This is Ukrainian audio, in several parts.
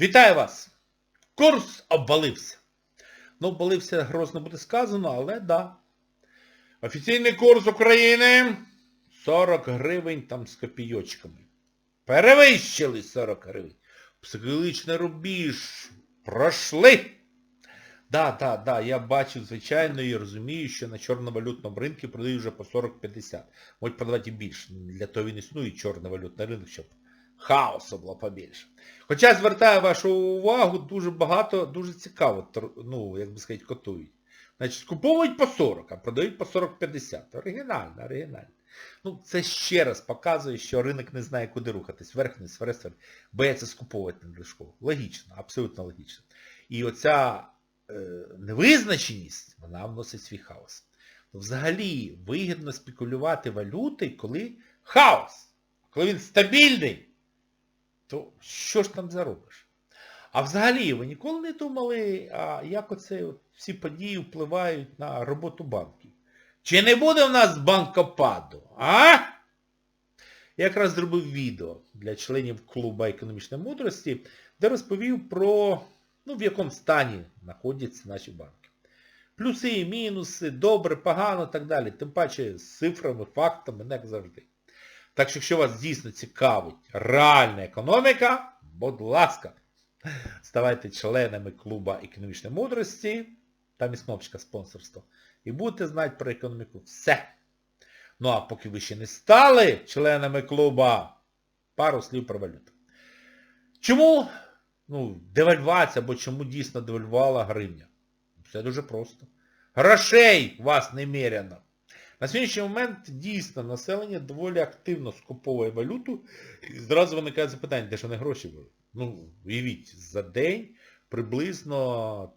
Вітаю вас! Курс обвалився. Ну, обвалився грозно буде сказано, але да. Офіційний курс України 40 гривень там з копійочками. Перевищили 40 гривень. Психологічний рубіж. Пройшли. Да, да, да, я бачу, звичайно, і розумію, що на чорновалютному ринку продають вже по 40-50. Можуть продавати і більше. Для того він існує чорний валютний ринок, щоб хаосу було побільше. Хоча звертаю вашу увагу, дуже багато, дуже цікаво, ну, як би сказати, котують. Значить, скуповують по 40, а продають по 40-50. Оригінально, оригінально. Ну, це ще раз показує, що ринок не знає, куди рухатись. Верх, низ, вверх, вверх. Бояться скуповувати надлишково. Логічно, абсолютно логічно. І оця е, невизначеність, вона вносить свій хаос. Ну, Взагалі, вигідно спекулювати валюти, коли хаос. Коли він стабільний, то що ж там заробиш? А взагалі, ви ніколи не думали, а як оце всі події впливають на роботу банків? Чи не буде в нас банкопаду? А? Я якраз зробив відео для членів клубу економічної мудрості, де розповів про, ну, в якому стані знаходяться наші банки. Плюси і мінуси, добре, погано і так далі. Тим паче з цифрами, фактами, не як завжди. Так що, якщо вас дійсно цікавить реальна економіка, будь ласка, ставайте членами клубу економічної мудрості, там є кнопочка спонсорства, і будете знати про економіку все. Ну а поки ви ще не стали членами клуба, пару слів про валюту. Чому ну, девальвація, або чому дійсно девальвувала гривня? Все дуже просто. Грошей у вас немерено. На сьогоднішній момент дійсно населення доволі активно скуповує валюту. І зразу виникає запитання, де ж вони гроші беруть? Ну, уявіть, за день приблизно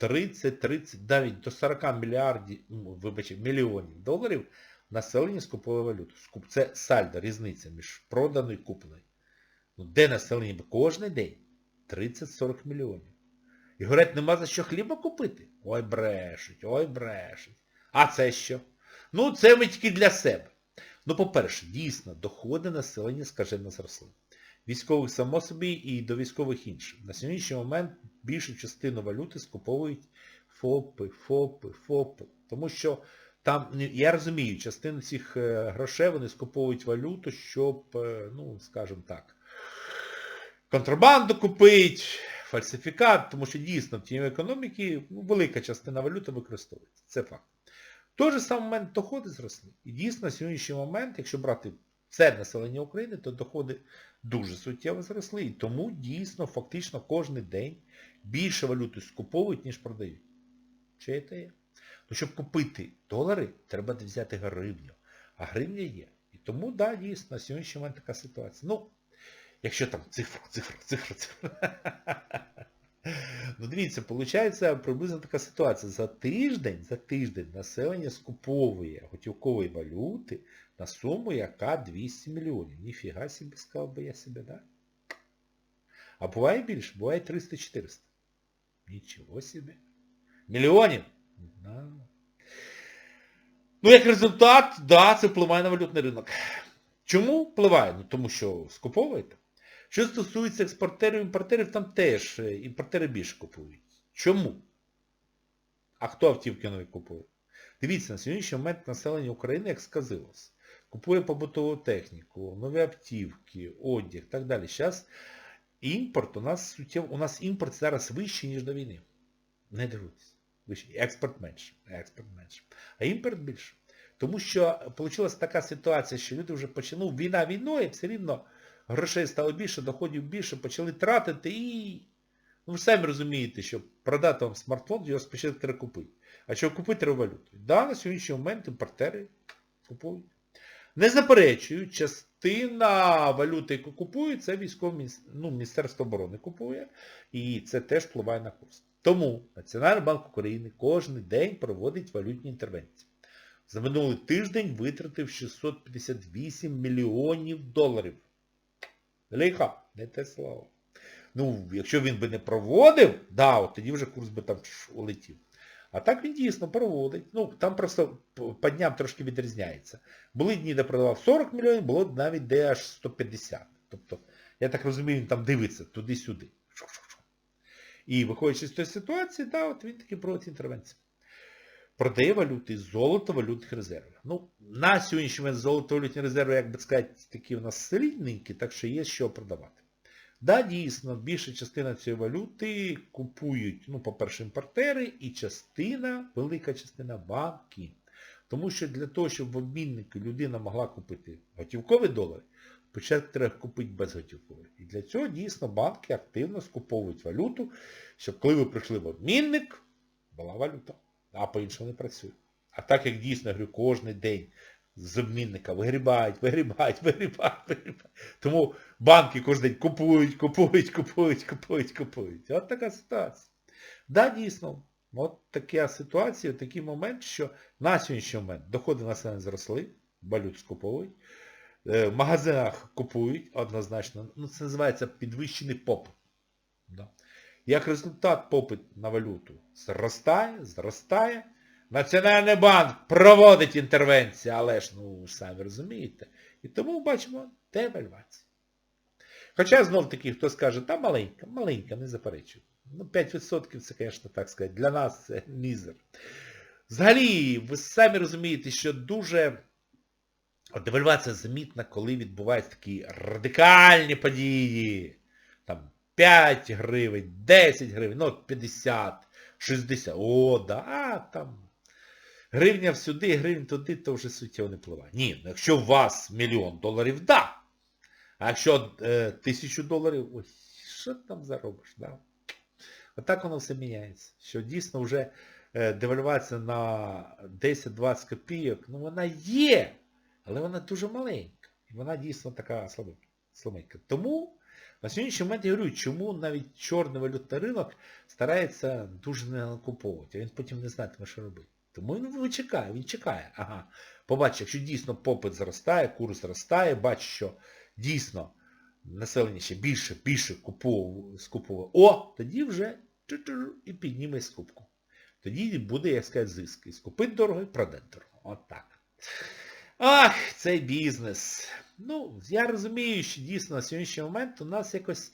30-30, навіть до 40 мільярдів, вибачте, мільйонів доларів населення скуповує валюту. Це сальдо, різниця між проданою і купленою. Ну, де населення кожен день? 30-40 мільйонів. І говорять, нема за що хліба купити? Ой, брешуть, ой, брешуть. А це що? Ну, це ми тільки для себе. Ну, по-перше, дійсно, доходи населення скажено зросли. Військових само собі і до військових інших. На сьогоднішній момент більшу частину валюти скуповують ФОПи, ФОПи, ФОПи. Тому що там, ну, я розумію, частину цих е, грошей вони скуповують валюту, щоб, е, ну, скажімо так, контрабанду купити, фальсифікат, тому що дійсно в тіньовій економіці ну, велика частина валюти використовується. Це факт. Той же самий момент доходи зросли. І дійсно на сьогоднішній момент, якщо брати все населення України, то доходи дуже суттєво зросли. І тому дійсно фактично кожен день більше валюти скуповують, ніж продають. Чи це є? Ну, щоб купити долари, треба взяти гривню. А гривня є. І тому, да, дійсно, на сьогоднішній момент така ситуація. Ну, якщо там цифра, цифра, цифра, цифра. Ну дивіться, виходить приблизно така ситуація. За тиждень, за тиждень населення скуповує готівкової валюти на суму, яка 200 мільйонів. Ніфіга собі сказав би я себе, да? А буває більше, буває 300-400. Нічого собі. Мільйонів? Ну, як результат, да, це впливає на валютний ринок. Чому впливає? Ну, тому що скуповуєте. Що стосується експортерів імпортерів, там теж е, імпортери більше купують. Чому? А хто автівки нові купує? Дивіться, на сьогоднішній момент населення України, як сказилось, купує побутову техніку, нові автівки, одяг і так далі. Зараз імпорт у нас у нас імпорт зараз вищий, ніж до війни. Не дивуйтесь. Вищий. Експорт менше. Експорт менше. А імпорт більше. Тому що вийшла така ситуація, що люди вже почали, ну, війна війною, все рівно грошей стало більше, доходів більше, почали тратити і... Ну ви самі розумієте, що продати вам смартфон, його спочатку треба купити. А що купити треба валюту? Да, на сьогоднішній момент імпортери купують. Не заперечую, частина валюти, яку купують, це військове ну, Міністерство оборони купує, і це теж впливає на курс. Тому Національний банк України кожен день проводить валютні інтервенції. За минулий тиждень витратив 658 мільйонів доларів. Лиха, не те слово. Ну, якщо він би не проводив, да, от тоді вже курс би там улетів. А так він дійсно проводить. Ну, там просто по дням трошки відрізняється. Були дні, де продавав 40 мільйонів, було навіть де аж 150. Тобто, я так розумію, він там дивиться туди-сюди. І виходячи з тієї ситуації, да, от він таки проводить інтервенцію. Продає валюти, золото валютних резервів. Ну, на сьогоднішній момент золото валютні резерви, як би сказати, такі у нас середненькі, так що є що продавати. Да, дійсно, більша частина цієї валюти купують, ну, по-перше, імпортери, і частина, велика частина банки. Тому що для того, щоб в обміннику людина могла купити готівковий долар, спочатку треба купити безготівковий. І для цього дійсно банки активно скуповують валюту, щоб коли ви прийшли в обмінник, була валюта. А по-іншому не працює. А так як дійсно, говорю, кожен день з обмінника вигрібають, вигрібають, вигрібають, вигрібають. Тому банки кожен день купують, купують, купують, купують, купують. От така ситуація. Да, дійсно, от така ситуація, такий момент, що на сьогоднішній момент доходи населення зросли, валют скуповують, е, в магазинах купують однозначно, ну це називається підвищений. Да. Як результат попит на валюту зростає, зростає. Національний банк проводить інтервенцію, але ж, ну, самі розумієте. І тому бачимо девальвацію. Хоча, знов таки, хто скаже, та маленька, маленька, не заперечую. Ну, 5% це, звісно, так сказати, для нас це мізер. Взагалі, ви самі розумієте, що дуже девальвація замітна, коли відбуваються такі радикальні події. Там 5 гривень, 10 гривень, ну 50, 60, о, да, там гривня всюди, гривень туди, то вже суттєво не впливає. Ні, ну якщо у вас мільйон доларів, да. А якщо е, тисячу доларів, ой, що там заробиш, да? Отак воно все міняється. Що дійсно вже е, девальвація на 10-20 копійок, ну вона є, але вона дуже маленька. І вона дійсно така слабенька. Тому на сьогоднішній момент я говорю, чому навіть чорний валютний ринок старається дуже не накуповувати, а він потім не знатиме, що робити. Тому він чекає, він чекає. Ага. Побачить, якщо дійсно попит зростає, курс зростає, бачить, що дійсно населення ще більше, більше купувало, скуповувало. О, тоді вже і підніме скупку. Тоді буде, як сказати, зиск. І скупить дорого, і продати дорого. От так. Ах, цей бізнес. Ну, я розумію, що дійсно на сьогоднішній момент у нас якось,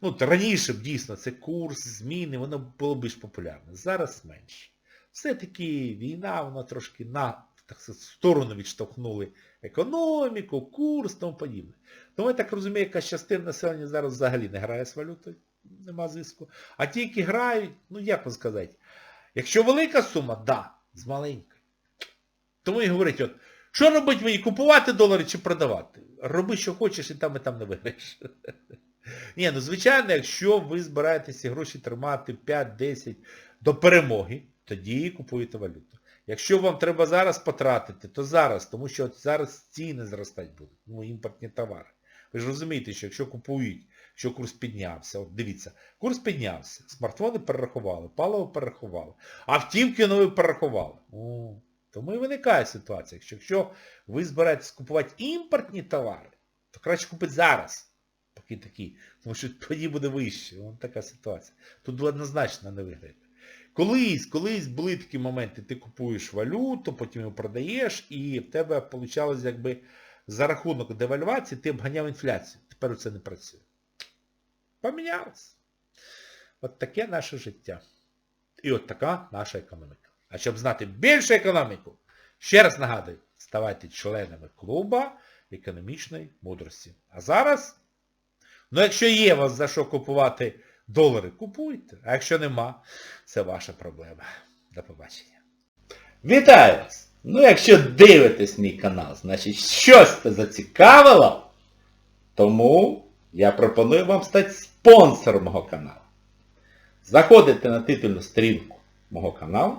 ну, раніше б дійсно це курс, зміни, воно було більш популярне. Зараз менше. Все-таки війна, вона трошки на так сказати, сторону відштовхнули економіку, курс, тому подібне. Тому я так розумію, якась частина населення зараз взагалі не грає з валютою, нема зиску. А ті, які грають, ну як вам сказати, якщо велика сума, да, з маленькою. Тому і говорить, от, що робити мені, купувати долари чи продавати? Роби, що хочеш, і там, і там не виграєш. Ні, ну звичайно, якщо ви збираєтеся гроші тримати 5-10 до перемоги, тоді купуєте валюту. Якщо вам треба зараз потратити, то зараз, тому що от зараз ціни зростати будуть, ну, імпортні товари. Ви ж розумієте, що якщо купують, що курс піднявся, от дивіться, курс піднявся, смартфони перерахували, паливо перерахували, автівки нові перерахували. Тому і виникає ситуація, що якщо ви збираєтесь купувати імпортні товари, то краще купити зараз. Поки такі, тому що тоді буде вище. Вон така ситуація. Тут однозначно не виграєте. Колись, колись були такі моменти, ти купуєш валюту, потім її продаєш, і в тебе вийшло, якби за рахунок девальвації ти обганяв інфляцію. Тепер це не працює. Помінялось. От таке наше життя. І от така наша економіка. А щоб знати більше економіку, ще раз нагадую, ставайте членами клуба економічної мудрості. А зараз, ну якщо є вас за що купувати долари, купуйте. А якщо нема, це ваша проблема. До побачення. Вітаю вас! Ну якщо дивитесь мій канал, значить щось це зацікавило, тому я пропоную вам стати спонсором мого каналу. Заходите на титульну сторінку мого каналу,